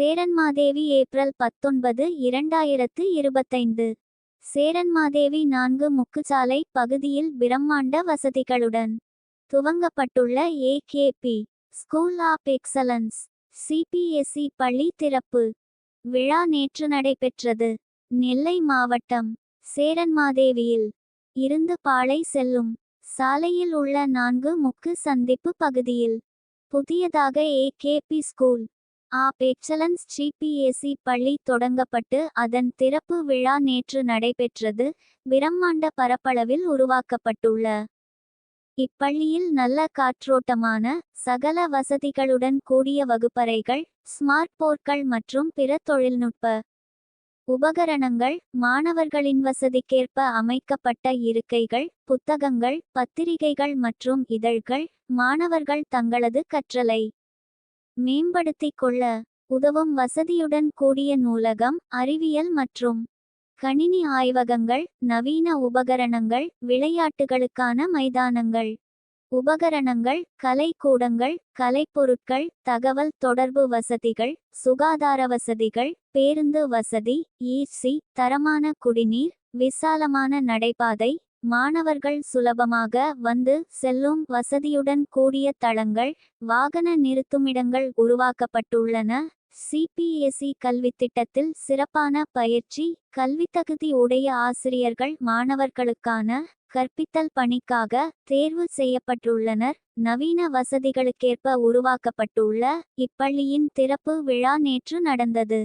Cheranmahadevi April பத்தொன்பது இரண்டாயிரத்து இருபத்தைந்து. சேரன்மாதேவி நான்கு முக்குச்சாலை பகுதியில் பிரம்மாண்ட வசதிகளுடன் துவங்கப்பட்டுள்ள AKP school of excellence CBSE பள்ளி திறப்பு விழா நேற்று நடைபெற்றது. நெல்லை மாவட்டம் சேரன்மாதேவியில் இருந்து பாளை செல்லும் சாலையில் உள்ள நான்கு முக்கு சந்திப்பு பகுதியில் புதியதாக AKP school of excellence GBAC பள்ளி தொடங்கப்பட்டு அதன் திறப்பு விழா நேற்று நடைபெற்றது. பிரம்மாண்ட பரப்பளவில் உருவாக்கப்பட்டுள்ள இப்பள்ளியில் நல்ல காற்றோட்டமான சகல வசதிகளுடன் கூடிய வகுப்பறைகள் ஸ்மார்ட் போர்க்கள் மற்றும் பிற தொழில்நுட்ப உபகரணங்கள் மாணவர்களின் வசதிக்கேற்ப அமைக்கப்பட்ட இருக்கைகள் புத்தகங்கள் பத்திரிகைகள் மற்றும் இதழ்கள் மாணவர்கள் தங்களது கற்றலை மேம்படுத்திக் கொள்ள உதவும் வசதியுடன் கூடிய நூலகம் அறிவியல் மற்றும் கணினி ஆய்வகங்கள் நவீன உபகரணங்கள் விளையாட்டுகளுக்கான மைதானங்கள். உபகரணங்கள் கலைக்கூடங்கள் கலைப்பொருட்கள் தகவல் தொடர்பு வசதிகள் சுகாதார வசதிகள் பேருந்து வசதி ஈசி தரமான குடிநீர் விசாலமான நடைபாதை மாணவர்கள் சுலபமாக வந்து செல்லும் வசதியுடன் கூடிய தளங்கள் வாகன நிறுத்துமிடங்கள் உருவாக்கப்பட்டுள்ளன. சிபிஎஸ்இ கல்வித்திட்டத்தில் சிறப்பான பயிற்சி கல்வித்தகுதி உடைய ஆசிரியர்கள் மாணவர்களுக்கான கற்பித்தல் பணிக்காக தேர்வு செய்யப்பட்டுள்ளனர். நவீன வசதிகளுக்கேற்ப உருவாக்கப்பட்டுள்ள இப்பள்ளியின் திறப்பு விழா நேற்று நடந்தது.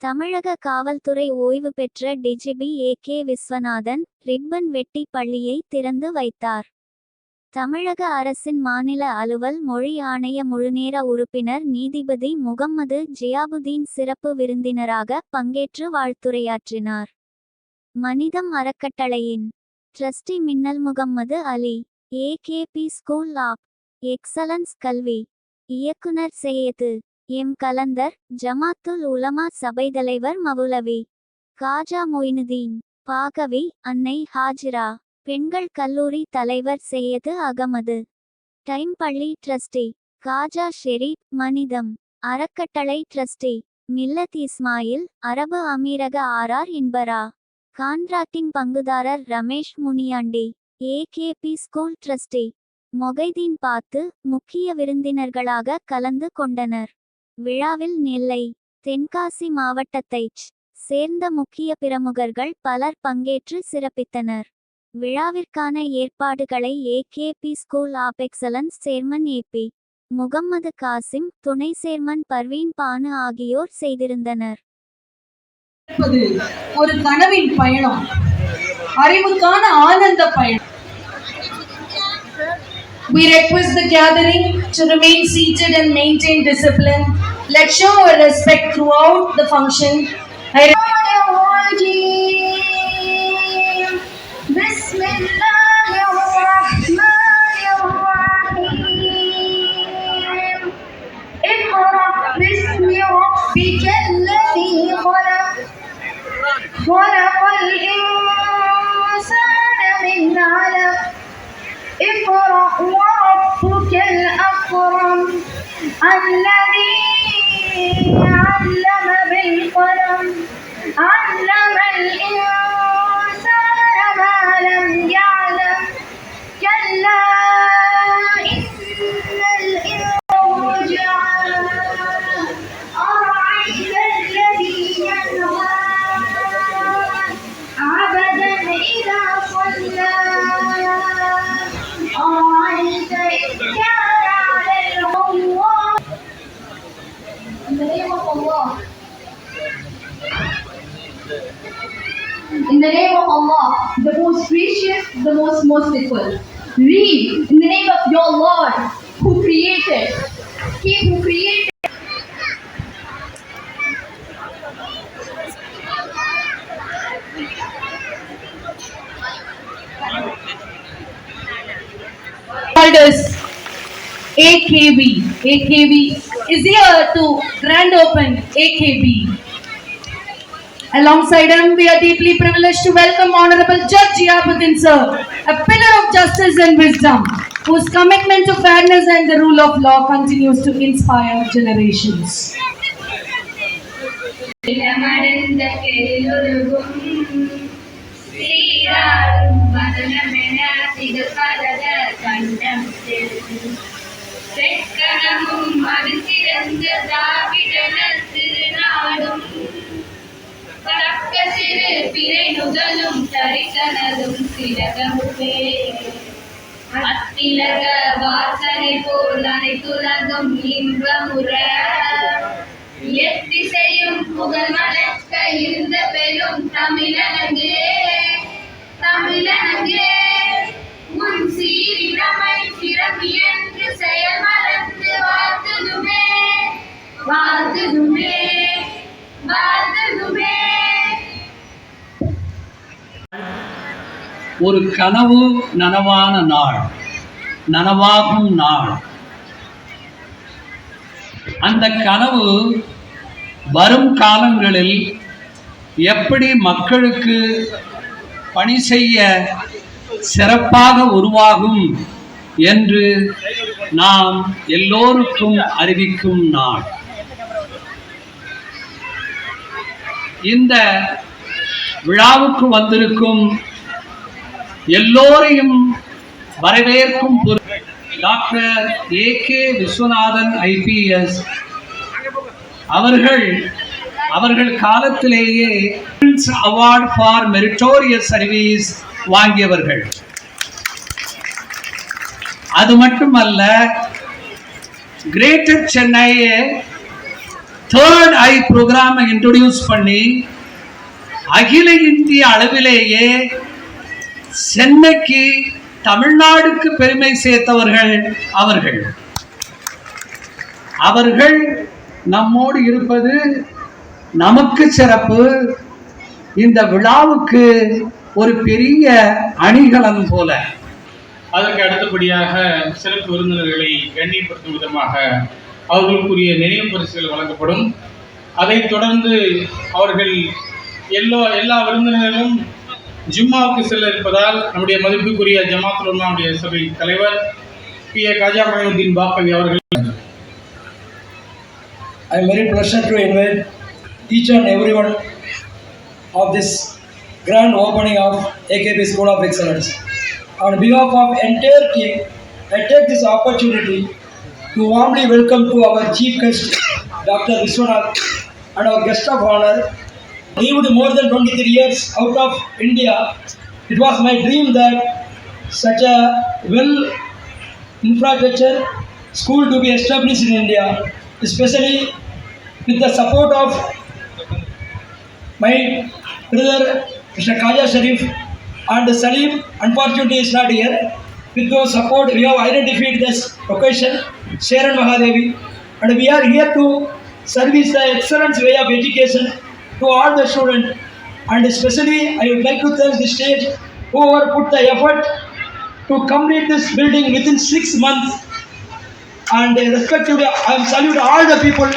தமிழக காவல்துறை ஓய்வு பெற்ற DGP A. K. Viswanathan ribbon வெட்டி பள்ளியை திறந்து வைத்தார். தமிழக அரசின் மாநில அலுவல் மொழி ஆணைய முழுநேர உறுப்பினர் நீதிபதி முகம்மது ஜியாபுதீன் சிறப்பு விருந்தினராக பங்கேற்று வாழ்த்துரையாற்றினார். மனிதம் அறக்கட்டளையின் trustee Minnal Mohammed Ali AKP school of excellence கல்வி இயக்குனர் செய்யது எம் கலந்தர் ஜமாத்துல் உலமா சபை தலைவர் மவுலவி. காஜா மொயினுதீன் பாகவி அன்னை ஹாஜிரா. பெண்கள் கல்லூரி தலைவர் செய்யது அகமது. டைம் பள்ளி ட்ரஸ்டி காஜா ஷெரீப் மனிதம். அறக்கட்டளை ட்ரஸ்டி மில்லத் இஸ்மாயில் அரபு அமீரக ஆர்ஆர் இன்பரா. கான்ட்ராக்டிங் பங்குதாரர் Ramesh Muniyandi AKP school trustee. Mohaideen பார்த்து முக்கிய விருந்தினர்களாக கலந்து கொண்டனர். விழாவில் நெல்லை தென்காசி மாவட்டத்தைச் சேர்ந்த முக்கிய பிரமுகர்கள் பலர் பங்கேற்று சிறப்பித்தனர். விழாவிற்கான ஏற்பாடுகளை AKP school of excellence chairman AB Mohammed Kasim துணை சேர்மன் பர்வீன் பானு ஆகியோர் செய்திருந்தனர். ஒரு கனவின் பயணம் அறிவுக்கான ஆனந்த பயணம். We request the gathering to remain seated and maintain discipline. Let's show our respect throughout the function. I بسم الله الرحمن الرحيم اقرأ باسم ربك الذي خلق خلق الإنسان Allah In the name of Allah, the most gracious, the most merciful. Read in the name of your Lord, who created. He who created. us AKB. AKB is here to grand open AKB. Alongside him, we are deeply privileged to welcome Honorable Judge Jiabuddin Sir, a pillar of justice and wisdom, whose commitment to fairness and the rule of law continues to inspire generations. இளமடைந்த கெழுருகும் சீராரும் வதனமென திகழ்பரத கண்டம் செக்கணமும் அது சிறந்த தாவிடனர் திருநாடும் தக்க சிறு பிறை நுதலும் தரித்தனதும் சிறகமுவே அத்திலக வாசனை போல் அனைத்துலகம் இன்பமுற. எத்திசையும் புகழ் மலக்க இருந்த பெரும் தமிழனங்கே. தமிழனங்கே உன் சீரிழமை சிறப்பு என்று செயல் மறந்து வாழ்த்துதுமே. வாழ்த்துதுமே. ஒரு கனவு நனவான நாள். நனவாகும் நாள். அந்த கனவு வரும் காலங்களில் எப்படி மக்களுக்கு பணி செய்ய சிறப்பாக உருவாகும் என்று நாம் எல்லோருக்கும் அறிவிக்கும் நாள். இந்த விழாவுக்கு வந்திருக்கும் எல்லோரையும் வரவேற்கும் doctor A K Viswanathan IPS. அவர்கள் அவர்கள் காலத்திலேயே அவார்ட் ஃபார் மெரிட்டோரியஸ் சர்வீஸ் வாங்கியவர்கள். அது மட்டுமல்ல கிரேட்டர் சென்னையை தேர்ட் ஐ ப்ரோக்ராமை இன்ட்ரடியூஸ் பண்ணி அகில இந்திய அளவிலேயே சென்னைக்கு தமிழ்நாடுக்கு பெருமை சேர்த்தவர்கள் அவர்கள். அவர்கள் நம்மோடு இருப்பது நமக்கு சிறப்பு. இந்த விழாவுக்கு ஒரு பெரிய அணிகலன் போல. அதற்கு அடுத்தபடியாக சிறப்பு விருந்தினர்களை கண்ணியப்படுத்தும் விதமாக அவர்களுக்குரிய நினைவு பரிசுகள் வழங்கப்படும். அதைத் தொடர்ந்து அவர்கள் எல்லா எல்லா விருந்தினர்களும் ஜும்மாவுக்கு செல்ல இருப்பதால் நம்முடைய மதிப்புக்குரிய ஜமாத் உலமாவுடைய சபை தலைவர் பி ஏ காஜா மஹமுதீன் பாக்கவி அவர்கள் I am very pleasure to invite each and everyone of this grand opening of AKP School of Excellence. On behalf of entire team, I take this opportunity to warmly welcome to our chief guest, Dr. Vishwanath, and our guest of honor. Lived more than 23 years out of India. It was my dream that such a well infrastructure school to be established in India, especially with the support of my brother Mr. Kaja Sharif and Salim. Unfortunately, is not here. With those support, we have identified this location, Sharon Mahadevi, and we are here to service the excellence way of education to all the students. And especially, I would like to thank the stage whoever put the effort to complete this building within six months. And respectively, I salute all the people,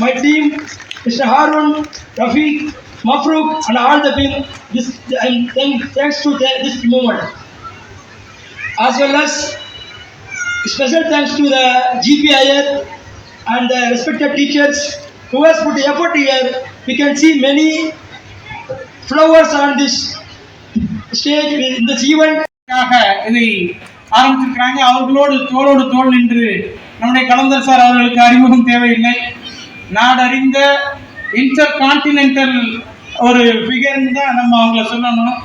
my team, Mr. Harun, Rafiq, Mafruk, and all the team. This and thank, thanks to this moment, as well as special thanks to the GPIR and the respected teachers who has put the effort here. We can see many flowers on this stage. In this event. இதை ஆரம்பிச்சிருக்கிறாங்க. அவர்களோடு தோளோடு தோல் நின்று நம்முடைய Kalandar sir அவர்களுக்கு அறிமுகம் தேவையில்லை. நாடறிந்த inter continental ஒரு ஃபிகர்னு தான் நம்ம அவங்கள சொல்லணும்.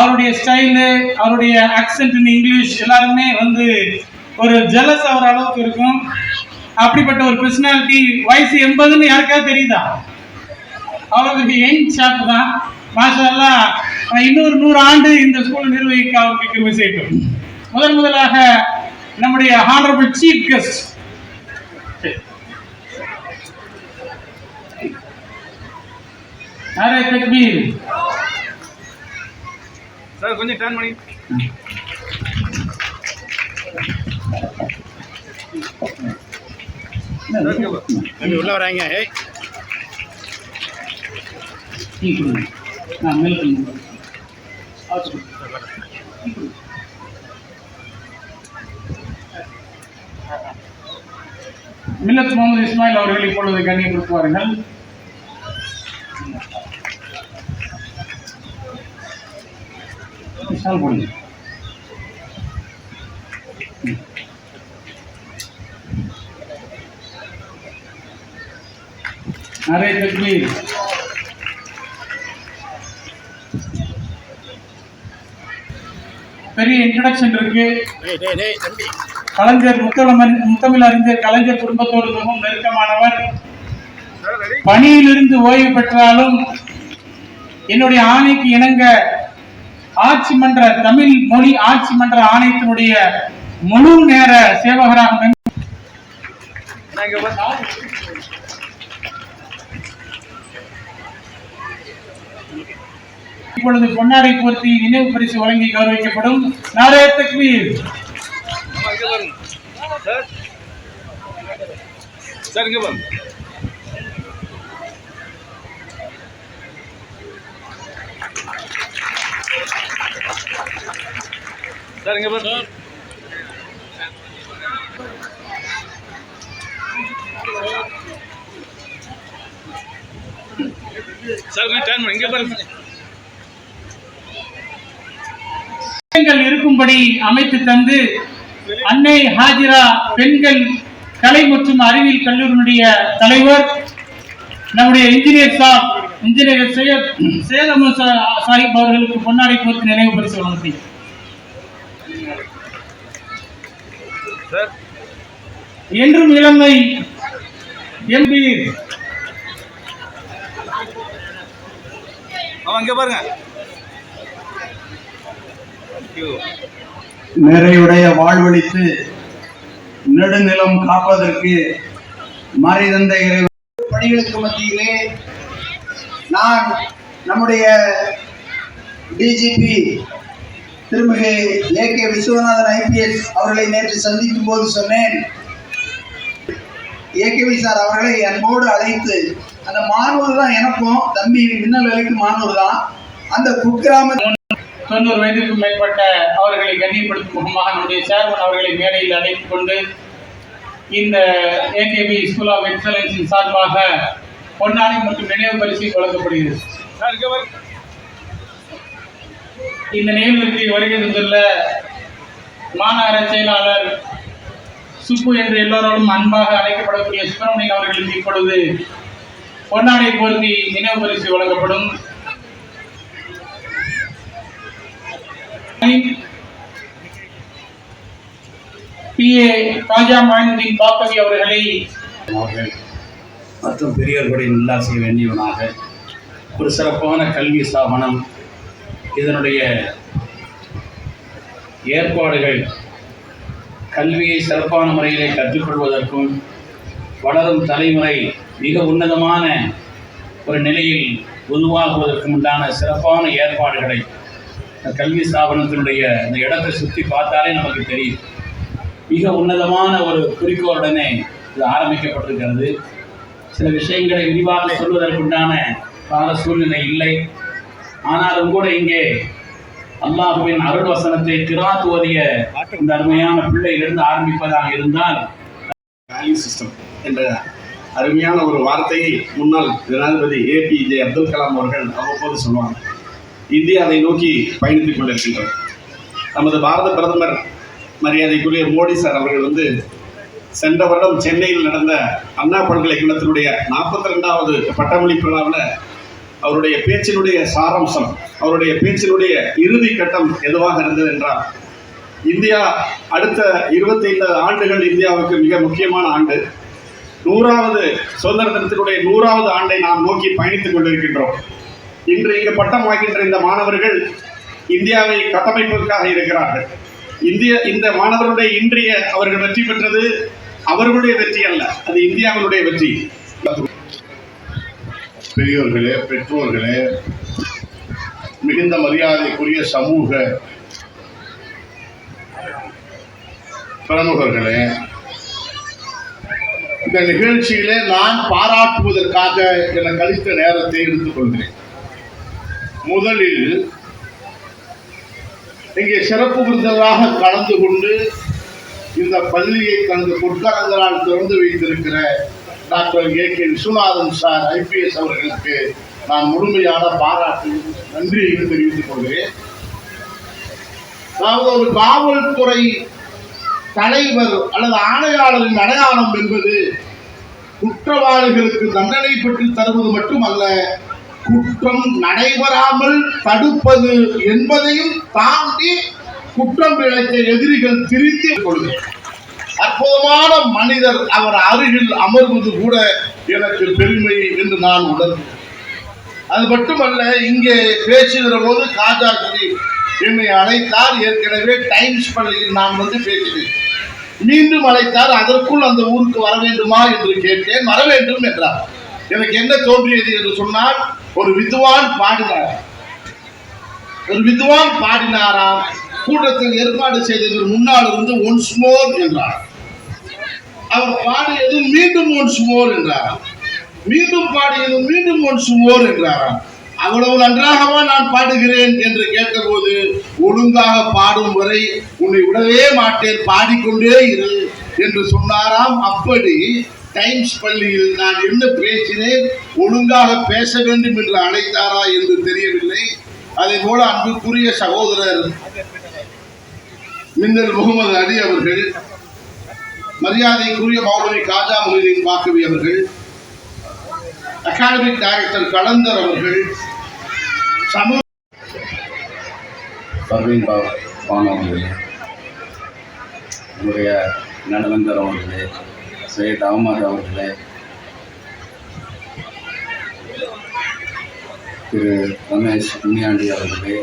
அவருடைய ஸ்டைலு அவருடைய ஆக்சென்ட் இன் இங்கிலீஷ் எல்லாருமே வந்து ஒரு ஜெலஸ் அவர் அளவுக்கு இருக்கும். அப்படிப்பட்ட ஒரு பர்சனாலிட்டி வயசு எண்பதுன்னு யாருக்காவது தெரியுதா? அவருக்கு யங் ஷாப் தான் மாஷா இன்னொரு நூறு ஆண்டு இந்த ஸ்கூல் நிர்வகிக்க அவருக்கு கிருமி செய்யட்டும் முதன் முதலாக நம்முடைய ஹானரபிள் சீஃப் கெஸ்ட் நாரே தக்பீர்? சார் கொஞ்சம் டர்ன் பண்ணி. உள்ள வராங்க. ஏய். டீ கொடுங்க நான் மேலே கொடுங்க மில்லத் முகமது இஸ்மாயில் அவர்கள் இப்பொழுது கண்ணியப்படுத்துவார்கள். விசால் போடுங்க. நிறைய பெரிய இன்ட்ரடக்ஷன் இருக்கு. கலைஞர் முத்தமிழ் முத்தமிழ் அறிஞர் கலைஞர் குடும்பத்தோடு மிகவும் நெருக்கமானவர். பணியிலிருந்து ஓய்வு பெற்றாலும் என்னுடைய ஆணைக்கு இணங்க ஆட்சி மன்ற தமிழ் மொழி ஆட்சி மன்ற ஆணையத்தினுடைய முழு நேர சேவகராக நின்று நான் இங்க பாரு. இப்பொழுது பொன்னாடை போர்த்தி நினைவு பரிசு வழங்கி கௌரவிக்கப்படும் நாரே தக்வீர் ஆமா, சார் சார் இங்க பாருங்க சார் இங்க பாருங்க சார் கொஞ்சம் டர்ன் பண்ணி இங்க பாருங்க பெண்கள் இருக்கும்படி அமைத்து தந்து அன்னை ஹாஜிரா பெண்கள் கலை மற்றும் அறிவியல் கல்லூரியினுடைய தலைவர் நம்முடைய இன்ஜினியர் சார் இன்ஜினியர் சையத் சேதமு சாஹிப் அவர்களுக்கு பொன்னாடை போர்த்து நினைவு பரிசு வழங்கி. என்றும் இளமை எம்பீர். அவங்க பாருங்க. நிறையுடைய வாழ்வழித்து நெடுநிலம் காப்பதற்கு மறைதந்த இறைவன். பணிகளுக்கு மத்தியிலே நான் நம்முடைய டிஜிபி திருமிகு ஏ கே விஸ்வநாதன் ஐபிஎஸ் அவர்களை நேற்று சந்திக்கும் போது சொன்னேன். ஏகேவி சார் அவர்களை அன்போடு அழைத்து அந்த மாணவர் தான் எனக்கும் தம்பி மின்னல் வேலைக்கு மாணவர் தான். அந்த குக்கிராம தொண்ணூறு வயதிற்கும் மேற்பட்ட அவர்களை கண்ணியப்படுத்தும் முகமாக நம்முடைய சேர்மன் அவர்களை மேடையில் அழைத்துக் கொண்டு இந்த ஏகேபி ஸ்கூல் ஆஃப் எக்ஸலன்ஸின் சார்பாக பொன்னாடை மற்றும் நினைவு பரிசு வழங்கப்படுகிறது. இந்த நிகழ்விற்கு வருகை தந்துள்ள மாநகர செயலாளர் சுப்பு என்று எல்லோராலும் அன்பாக அழைக்கப்படக்கூடிய சுப்பிரமணியன் அவர்களுக்கு இப்பொழுது பொன்னாடை போர்த்தி நினைவு பரிசு வழங்கப்படும். பி. ஏ. ராஜா மாயினுddin பாக்கவி அவர்களை அவர்கள் மற்றும் நல்லா செய்ய வேண்டியவனாக ஒரு சிறப்பான கல்வி ஸ்தாபனம் இதனுடைய ஏற்பாடுகள் கல்வியை சிறப்பான முறையிலே கற்றுக்கொள்வதற்கும் வளரும் தலைமுறை மிக உன்னதமான ஒரு நிலையில் உருவாகுவதற்கு உண்டான சிறப்பான ஏற்பாடுகளை கல்வி ஸ்தாபனத்தினுடைய அந்த இடத்தை சுற்றி பார்த்தாலே நமக்கு தெரியும். மிக உன்னதமான ஒரு குறிக்கோளுடனே இது ஆரம்பிக்கப்பட்டிருக்கிறது. சில விஷயங்களை விரிவாக சொல்வதற்குண்டான கால சூழ்நிலை இல்லை. ஆனாலும் கூட இங்கே அல்லாஹுவின் அருள் வசனத்தை திராத்து ஓதிய இந்த அருமையான பிள்ளையிலிருந்து ஆரம்பிப்பதாக இருந்தால் வேல்யூ சிஸ்டம் என்ற அருமையான ஒரு வார்த்தையை முன்னாள் ஜனாதிபதி ஏபிஜே அப்துல் கலாம் அவர்கள் அவ்வப்போது சொல்லுவாங்க இந்தியா அதை நோக்கி பயணித்துக் கொண்டிருக்கின்றோம். நமது பாரத பிரதமர் மரியாதைக்குரிய மோடி சார் அவர்கள் வந்து சென்ற வருடம் சென்னையில் நடந்த அண்ணா பல்கலைக்கழகத்தினுடைய நாற்பத்தி ரெண்டாவது பட்டமளிப்பு விழாவில் அவருடைய பேச்சினுடைய சாராம்சம் அவருடைய பேச்சினுடைய இறுதி கட்டம் எதுவாக இருந்தது என்றால் இந்தியா அடுத்த இருபத்தைந்து ஆண்டுகள் இந்தியாவுக்கு மிக முக்கியமான ஆண்டு. நூறாவது சுதந்திர தினத்தினுடைய நூறாவது ஆண்டை நாம் நோக்கி பயணித்துக் கொண்டிருக்கின்றோம். இன்று இங்கு பட்டம் வாங்கின்ற இந்த மாணவர்கள் இந்தியாவை கட்டமைப்பதற்காக இருக்கிறார்கள். இந்திய இந்த மாணவர்களுடைய இன்றைய அவர்கள் வெற்றி பெற்றது அவர்களுடைய வெற்றி அல்ல அது இந்தியாவினுடைய வெற்றி. பெரியோர்களே பெற்றோர்களே மிகுந்த மரியாதைக்குரிய சமூக பிரமுகர்களே இந்த நிகழ்ச்சியிலே நான் பாராட்டுவதற்காக என கழித்த நேரத்தை எடுத்துக்கொள்கிறேன். முதலில் இங்கே சிறப்பு விருந்தராக கலந்து கொண்டு இந்த பள்ளியை தனது பொற்கரங்களால் திறந்து வைத்திருக்கிற doctor A K Viswanathan sir IPS அவர்களுக்கு நான் முழுமையான பாராட்டு நன்றியையும் தெரிவித்துக் கொள்கிறேன். அதாவது ஒரு காவல்துறை தலைவர் அல்லது ஆணையாளரின் அடையாளம் என்பது குற்றவாளிகளுக்கு தண்டனை பெற்று தருவது மட்டுமல்ல குற்றம் நடைபெறாமல் தடுப்பது என்பதையும் தாண்டி குற்றம் இழைத்த எதிரிகள் திருத்தி கொள்வது அற்புதமான மனிதர் அவர் அருகில் அமர்வது கூட எனக்கு பெருமை என்று நான் உணர்ந்தேன் அது மட்டுமல்ல இங்கே பேசுகிற போது காஜாஜி என்னை அழைத்தார். ஏற்கனவே டைம்ஸ் பள்ளியில் நான் வந்து பேசினேன். மீண்டும் அழைத்தார். அதற்குள் அந்த ஊருக்கு வர வேண்டுமா என்று கேட்டேன். வர வேண்டும் என்றார். எனக்கு என்ன தோன்றியது என்று சொன்னால் ஒரு வித்வான் பாடினார். ஒரு வித்வான் பாடினாராம். கூட்டத்தில் ஏற்பாடு செய்ததற்கு முன்னால் இருந்து ஒன்ஸ் மோர் என்றார். அவர் பாடியது மீண்டும் ஒன்ஸ் மோர் என்றார். மீண்டும் பாடியது மீண்டும் ஒன்ஸ் மோர் என்றாராம் அவ்வளவு நன்றாகவா நான் பாடுகிறேன் என்று கேட்டபோது ஒழுங்காக பாடும் வரை உன்னை விடவே மாட்டேன் பாடிக்கொண்டே இரு என்று சொன்னாராம். அப்படி டைம்ஸ் பள்ளியில் நான் என்ன பேசினேன்? ஒழுங்காக பேச வேண்டும் என்று அழைத்தாரா என்று தெரியவில்லை. அதே போல அன்புக்குரிய சகோதரர் மின்னல் முகமது அலி அவர்கள் மரியாதைக்குரிய மௌலவி காஜா மொஹிதீன் பாக்கவி அவர்கள் அகாடமிக் டைரக்டர் கலந்தர் அவர்கள் சமூக பர்வீன் பானு அவர்களே என்னுடைய அவர்களே சையத் அகமது அவர்களே. திரு ரமேஷ் முனியாண்டி அவர்களே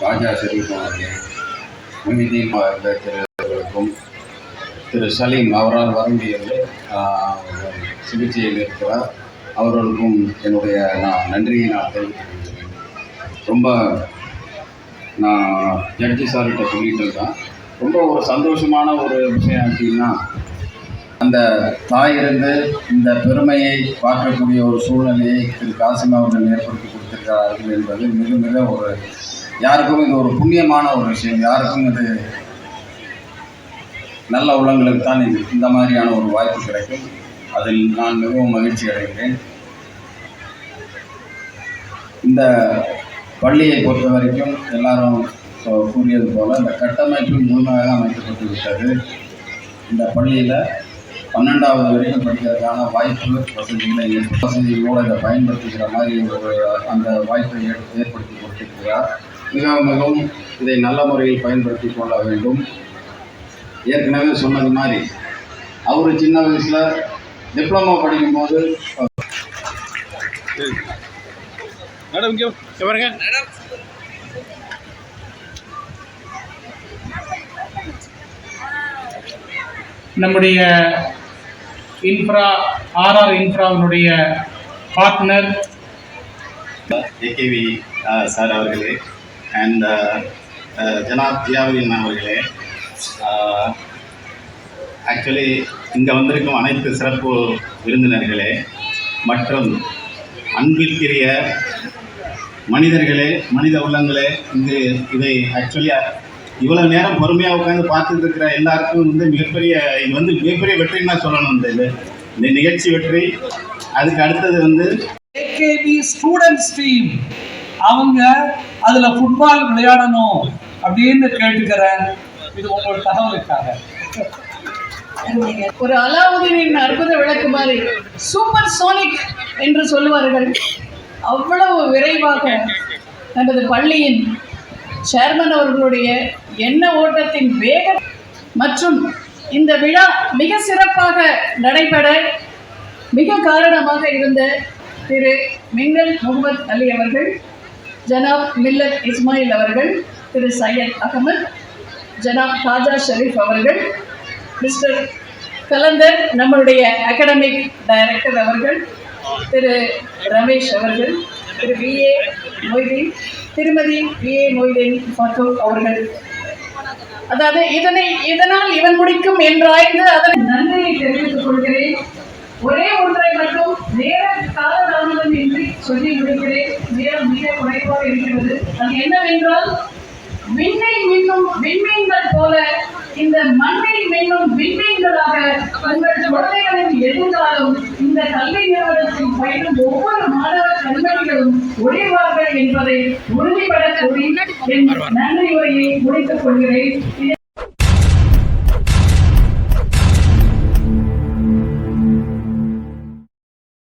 ராஜா ஷெரீப் அவர்களே மொஹிதீன் அவர்கள் திரு திரு சலீம் அவரால் வர முடியவில்லை சிகிச்சையில் இருக்கிறார். அவர்களுக்கும் என்னுடைய நான் நன்றியை நான் தெரிவித்துக்கொள்கிறேன் ரொம்ப நான் ஜட்ஜி சார்கிட்ட சொல்லிட்டு இருக்கேன். ரொம்ப ஒரு சந்தோஷமான ஒரு விஷயம் அப்படின்னா அந்த தாய் இருந்து இந்த பெருமையை பார்க்கக்கூடிய ஒரு சூழ்நிலையை திரு காசிம் அவர்கள் ஏற்படுத்தி கொடுத்திருக்கிறார்கள் என்பது மிக மிக ஒரு யாருக்கும் இது ஒரு புண்ணியமான ஒரு விஷயம். யாருக்கும் இது நல்ல உள்ளங்களுக்கு தான் இது. இந்த மாதிரியான ஒரு வாய்ப்பு கிடைக்கும். அதில் நான் மிகவும் மகிழ்ச்சி அடைகிறேன். இந்த பள்ளியை பொறுத்த வரைக்கும் எல்லாரும் கூறியது போல் இந்த கட்டமைப்பு முழுமையாக அமைக்கப்பட்டு விட்டது. இந்த பள்ளியில் பன்னெண்டாவது வரைக்கும் படிக்கிறதுக்கான வாய்ப்பு வசதிகளை வசதிகளோடு இதை பயன்படுத்திக்கிற மாதிரி ஒரு அந்த வாய்ப்பை ஏற்- ஏற்படுத்தி கொடுத்திருக்கிறார். மிகவும் மிகவும் இதை நல்ல முறையில் பயன்படுத்தி கொள்ள வேண்டும். ஏற்கனவே சொன்னது மாதிரி அவர் சின்ன வயசில் டிப்ளமோ படிக்கும்போது நம்முடைய இன்ஃப்ரா ஆர்ஆர் இன்ஃப்ராவினுடைய பார்ட்னர் ஏகேவி சார் அவர்களே அண்ட் ஜனாப் ஜியாவுதீன் அவர்களே. ஆக்சுவலி இங்கே வந்திருக்கும் அனைத்து சிறப்பு விருந்தினர்களே மற்றும் அன்பிற்குரிய மனிதர்களே மனித உள்ளங்களே இங்கு இதை ஆக்சுவலி இவ்வளோ நேரம் பொறுமையாக உட்காந்து பார்த்துட்டு இருக்கிற எல்லாருக்கும் வந்து மிகப்பெரிய இது வந்து மிகப்பெரிய வெற்றின்னு தான் சொல்லணும் இந்த இது. இந்த நிகழ்ச்சி வெற்றி. அதுக்கு அடுத்தது வந்து ஏகேபி ஸ்டூடெண்ட்ஸ் டீம் அவங்க அதில் ஃபுட்பால் விளையாடணும் அப்படின்னு கேட்டுக்கிறேன். இது உங்களோட தகவலுக்காக. ஒரு அலாவுதீனின் அற்புத விளக்கு மாதிரி சூப்பர் சோனிக் என்று சொல்லுவார்கள். அவ்வளவு விரைவாக நமது பள்ளியின் சேர்மன் அவர்களுடைய எண்ண ஓட்டத்தின் வேகம் மற்றும் இந்த விழா மிக சிறப்பாக நடைபெற மிக காரணமாக இருந்த திரு மின்னல் முகமது அலி அவர்கள் ஜனாப் மில்லத் இஸ்மாயில் அவர்கள் திரு சையத் அகமது ஜனாப் காஜா ஷரீஃப் அவர்கள் மிஸ்டர் கலந்தர் நம்மளுடைய அகாடமிக் டைரக்டர் அவர்கள் திரு ரமேஷ் அவர்கள் திரு வி. ஏ. மொய்தீன் திருமதி வி. ஏ. மொய்தீன் மற்றும் அவர்கள். அதாவது இதனை இதனால் இவன் முடிக்கும் என்றாய்ந்து அதன் நன்றியை தெரிவித்துக் கொள்கிறேன். ஒரே ஒன்றை மட்டும் நேர காலதாமதம் இன்றி சொல்லி முடிக்கிறேன். நேரம் மிக குறைவாக இருக்கிறது. அது என்னவென்றால் விண்ணை மின்னும் விண்மீன்கள் போல இந்த மண்ணை மேலும் விண்மீன்களாக தங்கள் குழந்தைகளின் எழுந்தாலும் இந்த கல்வி நிறுவனத்தில் பயிலும் ஒவ்வொரு மாணவ கண்மணிகளும் அனைவரும் உழைவார்கள் என்பதை உறுதிபட கூறி என் நன்றி உரையை முடித்துக் கொள்கிறேன்.